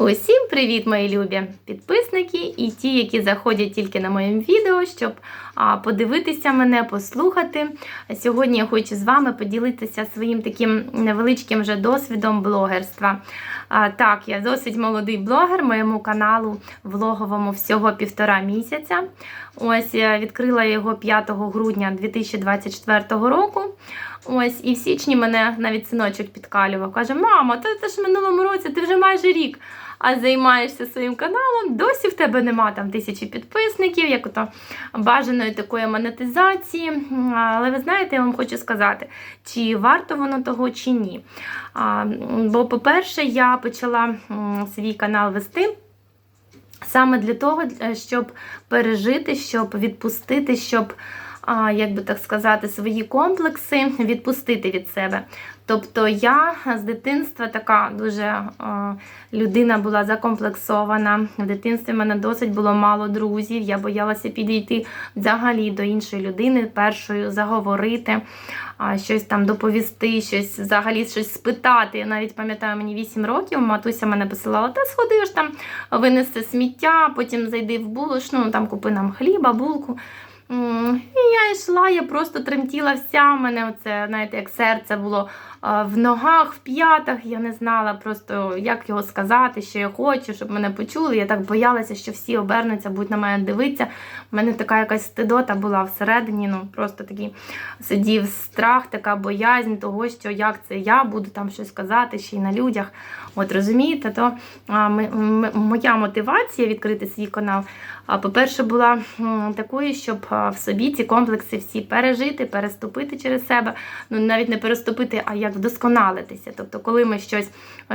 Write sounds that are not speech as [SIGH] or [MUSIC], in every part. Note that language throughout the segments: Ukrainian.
Усім привіт, мої любі підписники і ті, які заходять тільки на моєму відео, щоб подивитися мене, послухати. Сьогодні я хочу з вами поділитися своїм таким невеличким вже досвідом блогерства. Так, я досить молодий блогер, моєму каналу влоговому всього півтора місяця. Ось я відкрила його 5 грудня 2024 року. Ось, і в січні мене навіть синочок підкалював. Каже: Мама, та це ж в минулому році, ти вже майже рік а займаєшся своїм каналом, досі в тебе нема там тисячі підписників, як ото бажаної такої монетизації. Але ви знаєте, я вам хочу сказати, чи варто воно того, чи ні. Бо, по-перше, я почала свій канал вести. Саме для того, щоб пережити, щоб відпустити, щоб як би так сказати, свої комплекси відпустити від себе. Тобто я з дитинства така дуже людина була закомплексована. В дитинстві в мене досить було мало друзів. Я боялася підійти взагалі до іншої людини, першою заговорити, щось там доповісти, щось взагалі щось спитати. Я навіть пам'ятаю, мені 8 років, матуся мене посилала, та сходиш там, винеси сміття, потім зайди в булочну, там купи нам хліба, булку. І я йшла, я просто тремтіла вся. У мене оце, знаєте, як серце було в ногах, в п'ятах. Я не знала просто, як його сказати, що я хочу, щоб мене почули. Я так боялася, що всі обернуться, будуть на мене дивитися. У мене така якась стидота була всередині. Ну, просто такий сидів страх, така боязнь того, що як це я буду там щось казати ще й на людях. От розумієте, то а, моя мотивація відкрити свій канал, по-перше, була такою, щоб в собі ці комплекси всі пережити, переступити через себе. Ну, навіть не переступити, а як вдосконалитися. Тобто, коли ми щось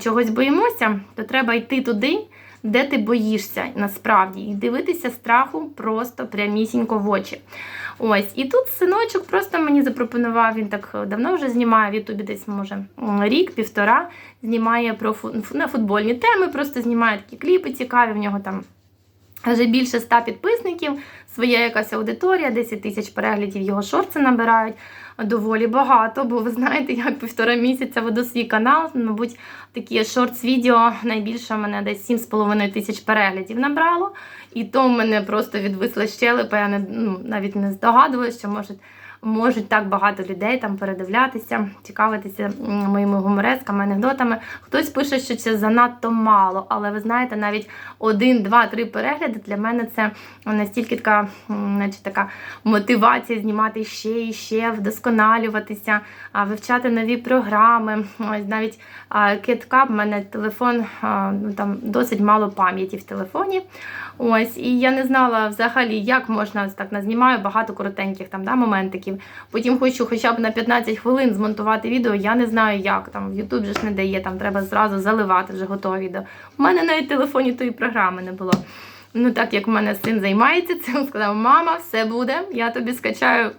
чогось боїмося, то треба йти туди. Де ти боїшся насправді, і дивитися страху просто прямісінько в очі. Ось, і тут синочок просто мені запропонував, він так давно вже знімає в Ютубі, десь, може, рік-півтора, знімає про на футбольні теми, просто знімає такі кліпи цікаві, в нього там вже більше ста підписників, своя якась аудиторія, 10 тисяч переглядів його шорти набирають доволі багато, бо ви знаєте, як півтора місяця веду свій канал. Мабуть, такі шортс-відео найбільше в мене десь 7,5 тисяч переглядів набрало. І то в мене просто відвисла щелепа, я не, ну, навіть не здогадувалася, що може можуть так багато людей там передивлятися, цікавитися моїми гуморесками, анекдотами. Хтось пише, що це занадто мало, але ви знаєте, навіть один, два, три перегляди для мене це настільки така, значить, така мотивація знімати ще і ще, вдосконалюватися, вивчати нові програми. Ось навіть KitKap, в мене телефон, ну там досить мало пам'яті в телефоні. Ось, І я не знала взагалі, як можна так назнімаю багато коротеньких там да, моментиків. Потім хочу хоча б на 15 хвилин змонтувати відео. Я не знаю, як там. YouTube же ж не дає, там треба зразу заливати вже готове відео. У мене навіть телефоні тої програми не було. Ну, так як в мене син займається цим, сказав, мама, все буде, я тобі скачаю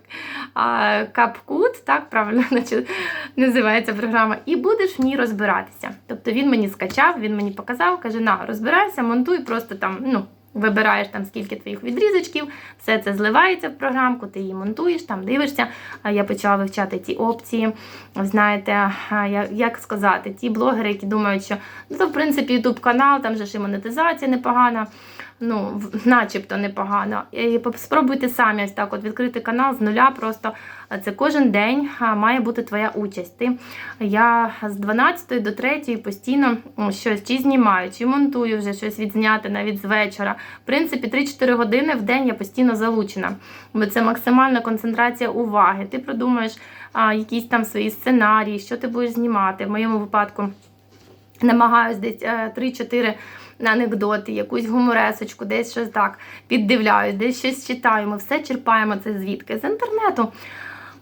капкут, так правильно [LAUGHS] називається програма, і будеш в ній розбиратися. Тобто він мені скачав, він мені показав, каже, на, розбирайся, монтуй, просто там, ну. Вибираєш там скільки твоїх відрізочків, все це зливається в програмку, ти її монтуєш, там дивишся. Я почала вивчати ті опції. Знаєте, як сказати, ті блогери, які думають, що ну, то, в принципі, YouTube канал, там же ж і монетизація непогана ну, начебто непогано. І Спробуйте самі ось так от відкрити канал з нуля. Просто це кожен день має бути твоя участь. Ти, Я з 12 до 3 постійно щось чи знімаю, чи монтую вже щось відзняти навіть з вечора. В принципі, 3-4 години в день я постійно залучена. Бо це максимальна концентрація уваги. Ти продумаєш а, якісь там свої сценарії, що ти будеш знімати. В моєму випадку намагаюсь десь 3-4 е, анекдоти, якусь гуморесочку, десь щось так піддивляю, десь щось читаю. Ми все черпаємо це звідки? З інтернету.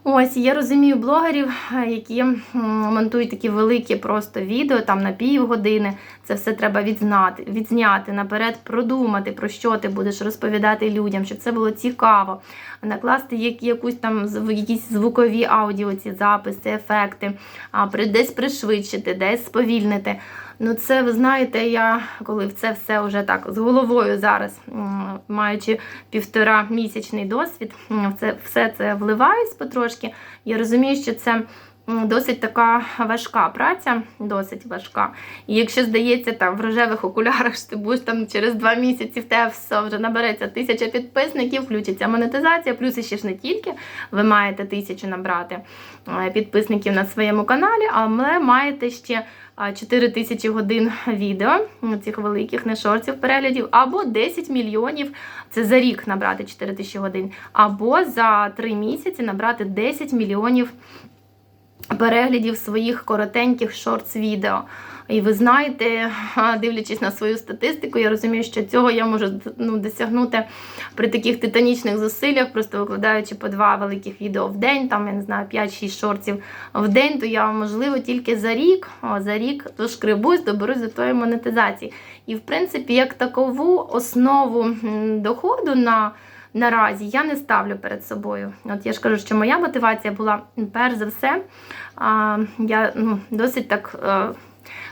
Ось, я розумію блогерів, е, які монтують такі великі просто відео, там на півгодини. Це все треба відзнати, відзняти, наперед продумати, про що ти будеш розповідати людям, щоб це було цікаво. Накласти якусь там якісь звукові аудіо, ці записи, ефекти, десь пришвидшити, десь сповільнити. Ну, це, ви знаєте, я коли це все вже так з головою зараз, маючи півтора місячний досвід, в це все це вливаюсь потрошки. Я розумію, що це досить така важка праця, досить важка. І якщо здається, там в рожевих окулярах що ти будеш там через два місяці в тебе все вже набереться тисяча підписників, включиться монетизація, плюс ще ж не тільки ви маєте тисячу набрати е, підписників на своєму каналі, але маєте ще. 4 тисячі годин відео, цих великих не шортів переглядів, або 10 мільйонів це за рік набрати 4 тисячі годин, або за 3 місяці набрати 10 мільйонів переглядів своїх коротеньких шортс-відео. І ви знаєте, дивлячись на свою статистику, я розумію, що цього я можу ну, досягнути при таких титанічних зусиллях, просто викладаючи по два великих відео в день, там, я не знаю, 5-6 шортів в день, то я, можливо, тільки за рік, о, за рік дошкребусь, доберусь до тої монетизації. І, в принципі, як такову основу доходу на Наразі я не ставлю перед собою. От я ж кажу, що моя мотивація була перш за все. А, Я ну, досить так а,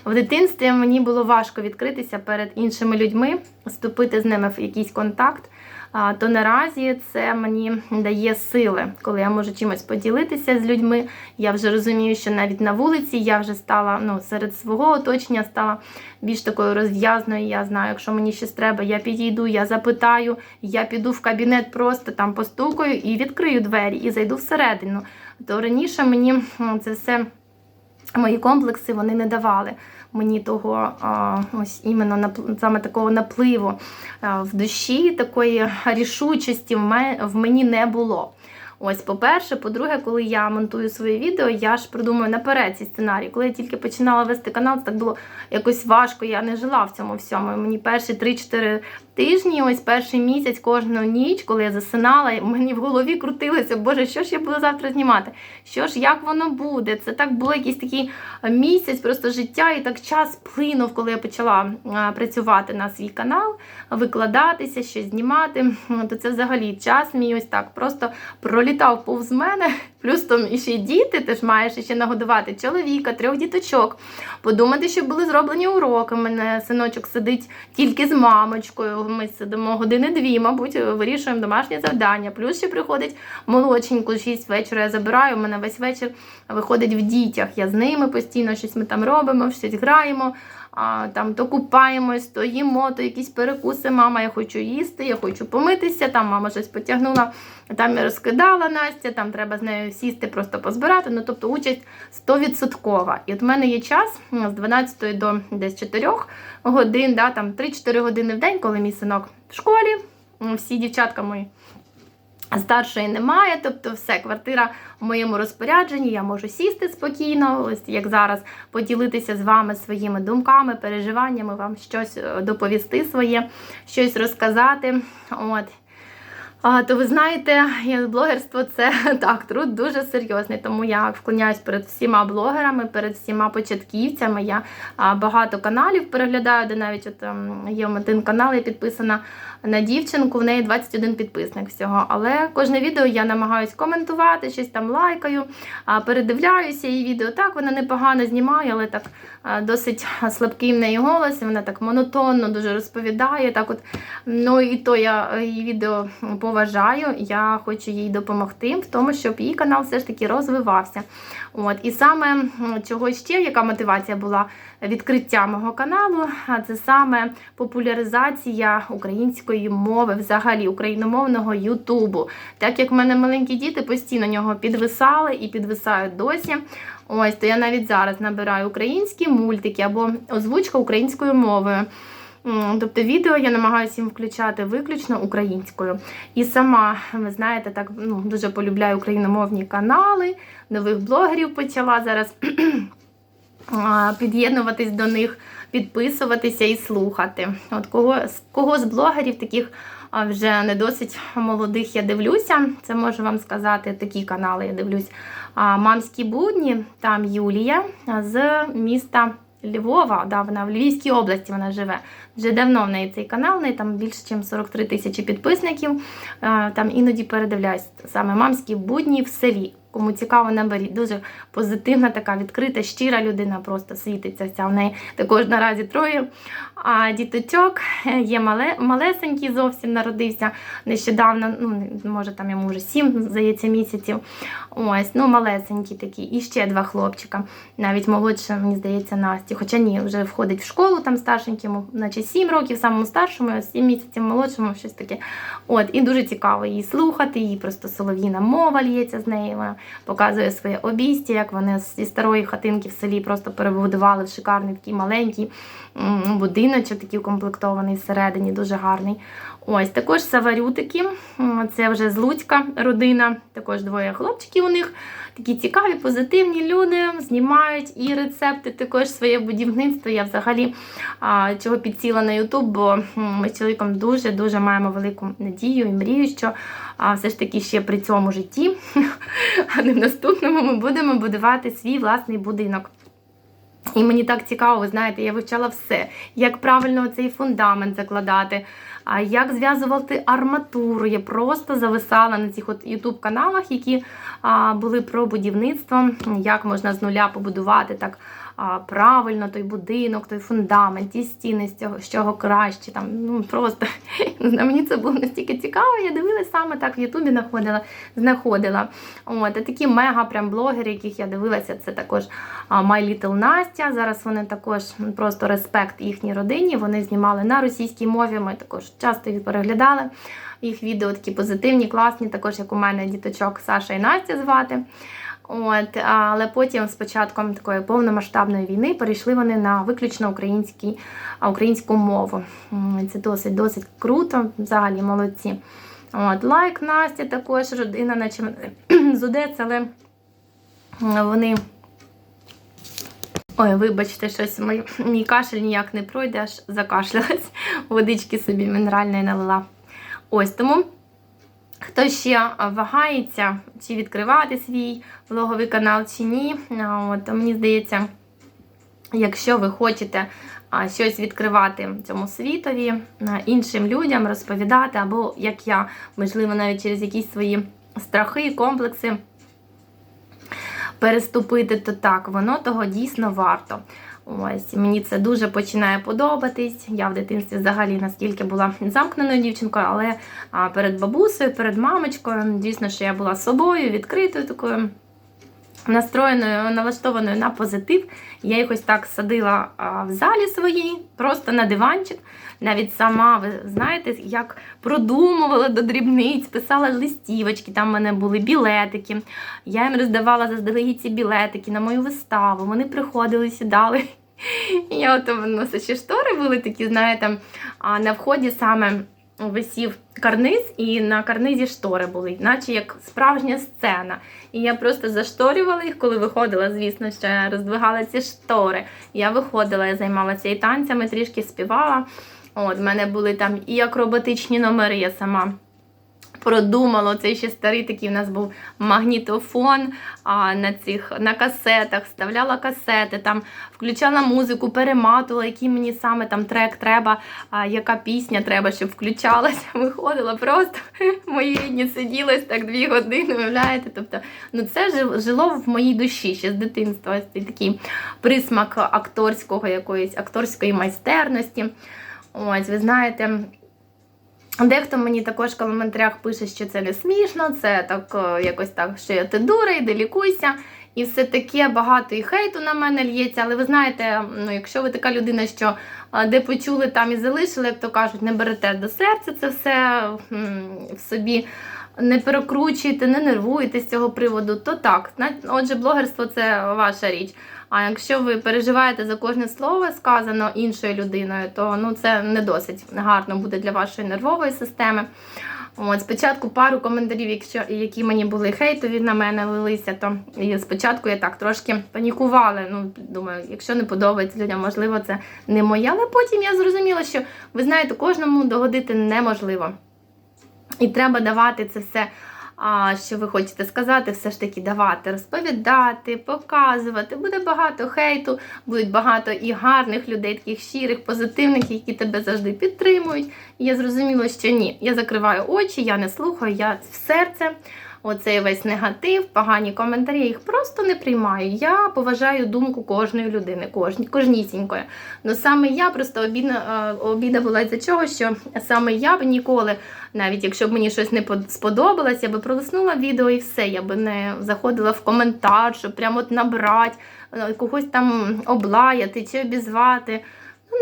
в дитинстві мені було важко відкритися перед іншими людьми, вступити з ними в якийсь контакт. То наразі це мені дає сили, коли я можу чимось поділитися з людьми. Я вже розумію, що навіть на вулиці я вже стала ну, серед свого оточення, стала більш такою розв'язною. Я знаю, якщо мені щось треба, я підійду, я запитаю, я піду в кабінет, просто там постукаю і відкрию двері, і зайду всередину. То раніше мені це все мої комплекси вони не давали мені того ось іменно саме такого напливу в душі, такої рішучості в мені не було. Ось, по-перше, по-друге, коли я монтую своє відео, я ж придумую наперед ці сценарії. Коли я тільки починала вести канал, так було якось важко. Я не жила в цьому всьому. Мені перші 3-4 тижні, ось перший місяць, кожну ніч, коли я засинала, мені в голові крутилося, Боже, що ж я буду завтра знімати? Що ж, як воно буде? Це так було якийсь такий місяць, просто життя, і так час плинув, коли я почала працювати на свій канал, викладатися, щось знімати. То це взагалі час мій ось так просто пролітав повз мене. Плюс там іще діти, ти ж маєш ще нагодувати чоловіка, трьох діточок, подумати, що були зроблені уроки. Мене синочок сидить тільки з мамочкою. Ми сидимо години-дві, мабуть, вирішуємо домашнє завдання. Плюс ще приходить молодшеньку, 6 вечора я забираю. У мене весь вечір виходить в дітях. Я з ними постійно щось ми там робимо, щось граємо а, там то купаємось, то їмо, то якісь перекуси. Мама, я хочу їсти, я хочу помитися. Там мама щось потягнула, там я розкидала Настя, там треба з нею сісти, просто позбирати. Ну, тобто участь 100%. І от в мене є час з 12 до десь 4 годин, да, там 3-4 години в день, коли мій синок в школі. Всі дівчатка мої Старшої немає, тобто все, квартира в моєму розпорядженні, я можу сісти спокійно, ось як зараз поділитися з вами своїми думками, переживаннями, вам щось е, доповісти своє, щось розказати. От. А, То ви знаєте, блогерство це [LAUGHS] так, труд дуже серйозний, тому я вклоняюсь перед всіма блогерами, перед всіма початківцями. Я а, багато каналів переглядаю, де навіть от, ем, є один канал, я підписана на дівчинку, в неї 21 підписник всього. Але кожне відео я намагаюсь коментувати, щось там лайкаю, передивляюся її відео. Так, вона непогано знімає, але так досить [LAUGHS] слабкий в неї голос, вона так монотонно дуже розповідає. Так от, Ну і то я її відео поважаю, я хочу їй допомогти в тому, щоб її канал все ж таки розвивався. От, І саме чого ще, яка мотивація була відкриття мого каналу, це саме популяризація української мови, взагалі україномовного Ютубу. Так як в мене маленькі діти постійно нього підвисали і підвисають досі. Ось, то я навіть зараз набираю українські мультики або озвучка українською мовою. Тобто відео я намагаюся їм включати виключно українською. І сама, ви знаєте, так ну, дуже полюбляю україномовні канали, нових блогерів почала зараз [CLEARS THROAT] під'єднуватись до них, підписуватися і слухати. От Кого кого з блогерів таких вже не досить молодих я дивлюся, це можу вам сказати, такі канали я дивлюсь. Мамські будні, там Юлія з міста. Львова, да, вона в Львівській області вона живе. Вже давно в неї цей канал, в неї там більше, ніж 43 тисячі підписників. Там іноді передивляюсь саме мамські будні в селі. Кому цікаво, наберіть. Дуже позитивна, така відкрита, щира людина, просто світиться вся в неї. Також наразі троє а, діточок. Є мале, малесенький зовсім народився нещодавно. Ну, може, там йому вже сім, здається, місяців. Ось, ну малесенький такий. І ще два хлопчика. Навіть молодша, мені здається, Насті. Хоча ні, вже входить в школу там старшенькому, наче 7 років, самому старшому, 7 місяців молодшому, щось таке. От, і дуже цікаво її слухати, її просто солов'їна мова лється з нею. Показує своє обійстя, як вони зі старої хатинки в селі просто перебудували в шикарний такий маленький будиночок, такий укомплектований всередині, дуже гарний. Ось також саварютики. Це вже з Луцька родина. Також двоє хлопчиків у них. Такі цікаві, позитивні люди, знімають і рецепти, також своє будівництво. Я взагалі а, чого підсіла на Ютуб, бо ми з чоловіком дуже-дуже маємо велику надію і мрію, що а, все ж таки ще при цьому житті, [LAUGHS] а не в наступному, ми будемо будувати свій власний будинок. І мені так цікаво, ви знаєте, я вивчала все, як правильно цей фундамент закладати, як зв'язувати арматуру. Я просто зависала на цих от ютуб-каналах, які були про будівництво, як можна з нуля побудувати так правильно той будинок, той фундамент, ті стіни з цього, з чого краще. Там, ну, просто [LAUGHS] не мені це було настільки цікаво. Я дивилась саме так в Ютубі знаходила. знаходила. От, такі мега прям блогери, яких я дивилася, це також My Little Настя. Зараз вони також просто респект їхній родині. Вони знімали на російській мові. Ми також часто їх переглядали. Їх відео такі позитивні, класні, також як у мене діточок Саша і Настя звати. От, але потім, з початком такої повномасштабної війни, перейшли вони на виключно український, українську мову. Це досить досить круто, взагалі молодці. От, лайк Настя також родина, наче [CLEARS THROAT] з Одеси, але вони. Ой, вибачте, щось мій, мій кашель ніяк не пройде, аж закашлялась. [LAUGHS] Водички собі мінеральної налила. Ось тому. Хто ще вагається, чи відкривати свій влоговий канал, чи ні, от, мені здається, якщо ви хочете щось відкривати цьому світові, іншим людям розповідати, або як я, можливо, навіть через якісь свої страхи, комплекси переступити, то так, воно того дійсно варто. Ось мені це дуже починає подобатись. Я в дитинстві взагалі наскільки була замкненою дівчинкою, але перед бабусею, перед мамочкою, звісно, що я була собою, відкритою такою. Настроєною, налаштованою на позитив. Я їх так садила в залі своїй, просто на диванчик. Навіть сама, ви знаєте, як продумувала до дрібниць, писала листівочки, там в мене були білетики. Я їм роздавала заздалегідь ці білетики на мою виставу. Вони приходили, сідали. Я от ну, ще штори були такі, знаєте, на вході саме висів карниз, і на карнизі штори були, наче як справжня сцена. І я просто зашторювала їх, коли виходила, звісно, я роздвигала ці штори. Я виходила, я займалася і танцями, трішки співала. От, в мене були там і акробатичні номери, я сама продумала. Цей ще старий такий у нас був магнітофон а, на цих на касетах, вставляла касети, там включала музику, перематувала, який мені саме там трек треба, а, яка пісня треба, щоб включалася. [LAUGHS] Виходила просто [LAUGHS] мої рідні сиділи так дві години, уявляєте? Тобто, ну це жило в моїй душі ще з дитинства. Ось такий присмак акторського якоїсь акторської майстерності. Ось, ви знаєте. Дехто мені також в коментарях пише, що це не смішно, це так е, якось так, що я ти дура, іди лікуйся. І все таке багато і хейту на мене лється. Але ви знаєте, ну якщо ви така людина, що е, де почули, там і залишили, як то кажуть, не берете до серця це все в собі. Не перекручуєте, не нервуєте з цього приводу, то так. Отже, блогерство це ваша річ. А якщо ви переживаєте за кожне слово сказано іншою людиною, то ну це не досить гарно буде для вашої нервової системи. От спочатку пару коментарів, якщо які мені були хейтові на мене лилися, то і спочатку я так трошки панікувала. Ну думаю, якщо не подобається людям, можливо, це не моє. Але потім я зрозуміла, що ви знаєте, кожному догодити неможливо. І треба давати це все, що ви хочете сказати, все ж таки давати, розповідати, показувати. Буде багато хейту, будуть багато і гарних людей, таких щирих, позитивних, які тебе завжди підтримують. І я зрозуміла, що ні. Я закриваю очі, я не слухаю, я в серце. Оцей весь негатив, погані коментарі, я їх просто не приймаю. Я поважаю думку кожної людини, кожні, кожнісінької. Ну саме я просто обідна, е, обіда була із-за чого, що саме я б ніколи, навіть якщо б мені щось не сподобалось, я би пролиснула відео і все. Я би не заходила в коментар, щоб прямо от набрати, е, когось там облаяти чи обізвати.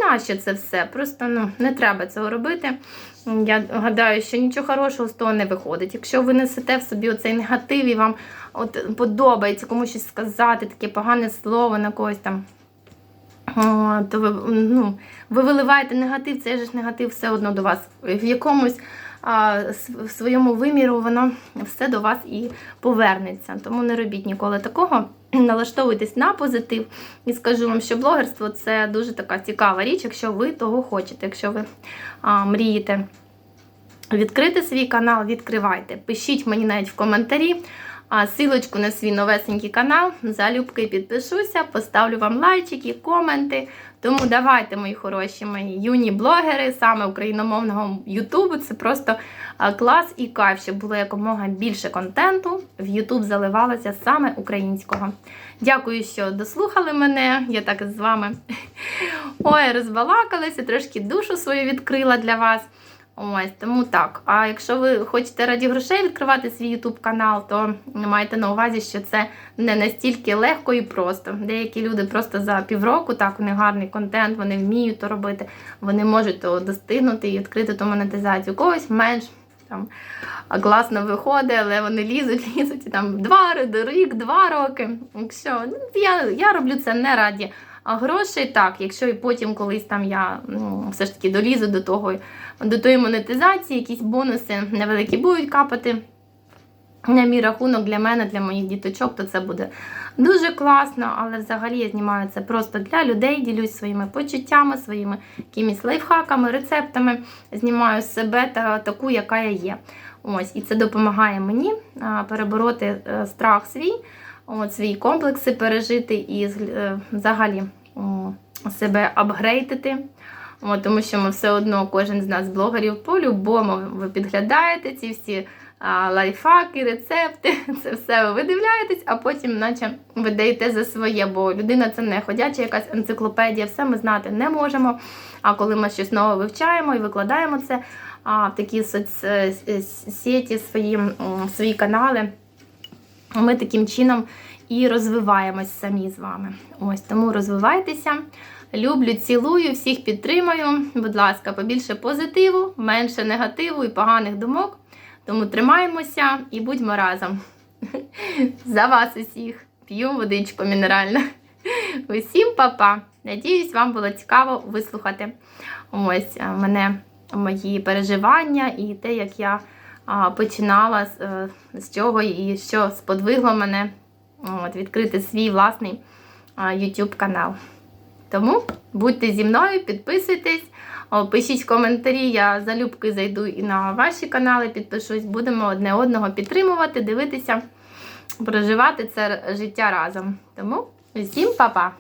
Нащо це все? Просто ну, не треба цього робити. Я гадаю, що нічого хорошого з того не виходить. Якщо ви несете в собі оцей негатив і вам от подобається комусь щось сказати, таке погане слово на когось там. То ви, ну, ви виливаєте негатив, цей же ж негатив все одно до вас. В якомусь в своєму виміру воно все до вас і повернеться. Тому не робіть ніколи такого. [CLEARS THROAT] Налаштовуйтесь на позитив. І скажу вам, що блогерство це дуже така цікава річ, якщо ви того хочете, якщо ви а, мрієте відкрити свій канал, відкривайте. Пишіть мені навіть в коментарі. А силочку на свій новесенький канал. Залюбки підпишуся, поставлю вам лайчики, коменти. Тому давайте, мої хороші, мої юні блогери, саме україномовного Ютубу. Це просто клас і кайф, щоб було якомога більше контенту. В Ютуб заливалося саме українського. Дякую, що дослухали мене. Я так з вами [LAUGHS] ой, розбалакалася, трошки душу свою відкрила для вас. Ось тому так. А якщо ви хочете раді грошей відкривати свій YouTube канал, то майте на увазі, що це не настільки легко і просто. Деякі люди просто за півроку, так, них гарний контент, вони вміють то робити, вони можуть то достигнути і відкрити ту монетизацію. Когось менш там класно виходить, але вони лізуть, [LAUGHS] лізуть і там два рік, два роки. Якщо ну, я, я роблю це не раді. Грошей так, якщо і потім колись там я ну, все ж таки долізу до того, до тої монетизації, якісь бонуси невеликі будуть капати на мій рахунок для мене, для моїх діточок, то це буде дуже класно. Але взагалі я знімаю це просто для людей, ділюсь своїми почуттями, своїми якимись лайфхаками, рецептами. Знімаю себе та таку, яка я є. Ось, і це допомагає мені перебороти е, страх свій, от, свої комплекси пережити і е, взагалі себе апгрейдити. От, тому що ми все одно, кожен з нас блогерів, по-любому ви підглядаєте ці всі а, лайфхаки, рецепти, [LAUGHS] це все ви видивляєтесь, а потім, наче ви даєте за своє, бо людина це не ходяча якась енциклопедія, все ми знати не можемо. А коли ми щось нове вивчаємо і викладаємо це а, в такі соцсеті, свої, свої канали, ми таким чином і розвиваємось самі з вами. Ось тому розвивайтеся. Люблю, цілую, всіх підтримую. Будь ласка, побільше позитиву, менше негативу і поганих думок. Тому тримаємося і будьмо разом. [LAUGHS] За вас усіх. П'ю водичку мінеральну. Усім па-па. Надіюсь, вам було цікаво вислухати ось е, мене, мої переживання і те, як я починала е, з чого і що сподвигло мене от, відкрити свій власний YouTube канал. Тому будьте зі мною, підписуйтесь, пишіть коментарі, я залюбки зайду і на ваші канали, підпишусь, будемо одне одного підтримувати, дивитися, проживати це життя разом. Тому всім па-па!